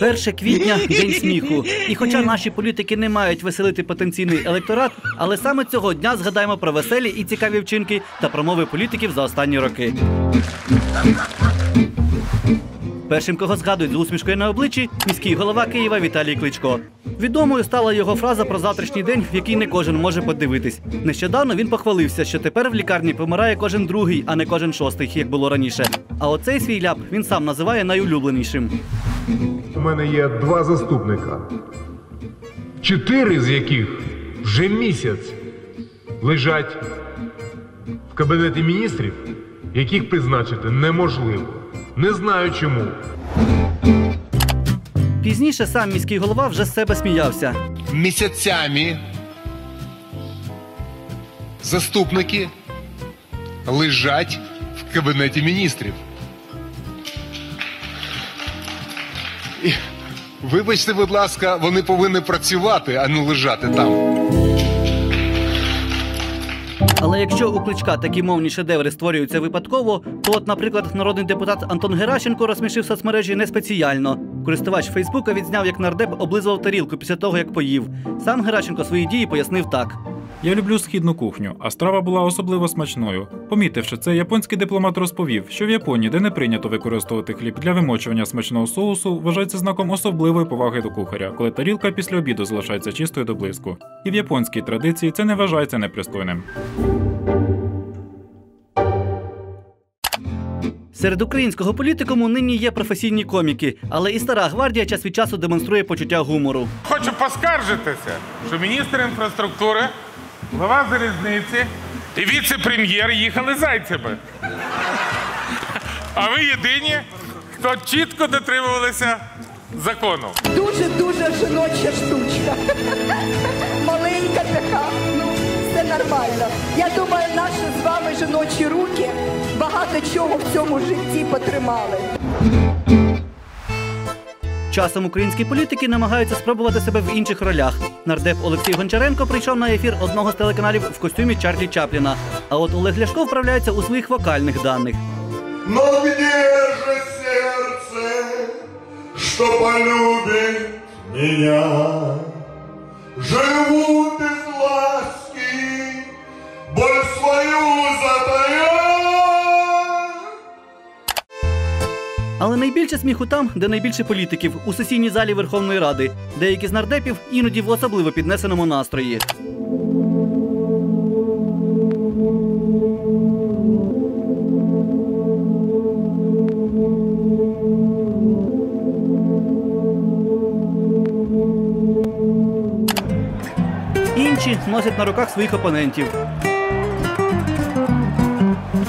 1 квітня день сміху. І хоча наші політики не мають веселити потенційний електорат, але саме цього дня згадаємо про веселі і цікаві вчинки та промови політиків за останні роки. Першим, кого згадують з усмішкою на обличчі, міський голова Києва Віталій Кличко. Відомою стала його фраза про завтрашній день, в який не кожен може подивитись. Нещодавно він похвалився, що тепер в лікарні помирає кожен другий, а не кожен шостий, як було раніше. А оцей свій ляп він сам називає найулюбленішим. Мене є два заступника, чотири з яких вже місяць лежать в кабінеті міністрів, яких призначити неможливо. Не знаю чому. Пізніше сам міський голова вже з себе сміявся. місяцями заступники лежать в кабінеті міністрів. Вибачте, будь ласка, вони повинні працювати, а не лежати там. Але якщо у кличка такі мовні шедеври створюються випадково, то от, наприклад, народний депутат Антон Геращенко розсмішив соцмережі не спеціально. Користувач Фейсбука відзняв, як нардеп облизував тарілку після того, як поїв. Сам Геращенко свої дії пояснив так. Я люблю східну кухню, а страва була особливо смачною. Помітивши це, японський дипломат розповів, що в Японії, де не прийнято використовувати хліб для вимочування смачного соусу, вважається знаком особливої поваги до кухаря, коли тарілка після обіду залишається чистою до блиску. І в японській традиції це не вважається непристойним. Серед українського політикуму нині є професійні коміки, але і стара гвардія час від часу демонструє почуття гумору. Хочу поскаржитися, що міністр інфраструктури, глава залізниці і віце-прем'єр їхали зайцями. А ви єдині, хто чітко дотримувалися закону. Дуже-дуже жіноча штучка. Маленька така, ну все нормально. Я думаю, наші з вами жіночі руки багато чого в цьому житті потримали. Часом українські політики намагаються спробувати себе в інших ролях. Нардеп Олексій Гончаренко прийшов на ефір одного з телеканалів в костюмі Чарлі Чапліна. А от Олег Ляшко вправляється у своїх вокальних даних. Но где же сердце, что полюбит меня? Живу Але найбільше сміху там, де найбільше політиків у сесійній залі Верховної Ради. Деякі з нардепів іноді в особливо піднесеному настрої. Інші носять на руках своїх опонентів.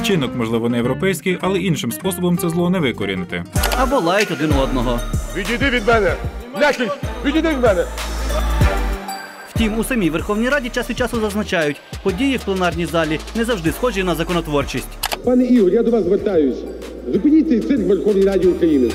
Вчинок, можливо, не європейський, але іншим способом це зло не викорінити. або лають один одного. Відійди від мене! Ляшкін, відійди від мене! Втім, у самій Верховній Раді час від часу зазначають, події в пленарній залі не завжди схожі на законотворчість. Пане Ігор, я до вас звертаюся. Зупиніть цей цирк в Верховній Раді України.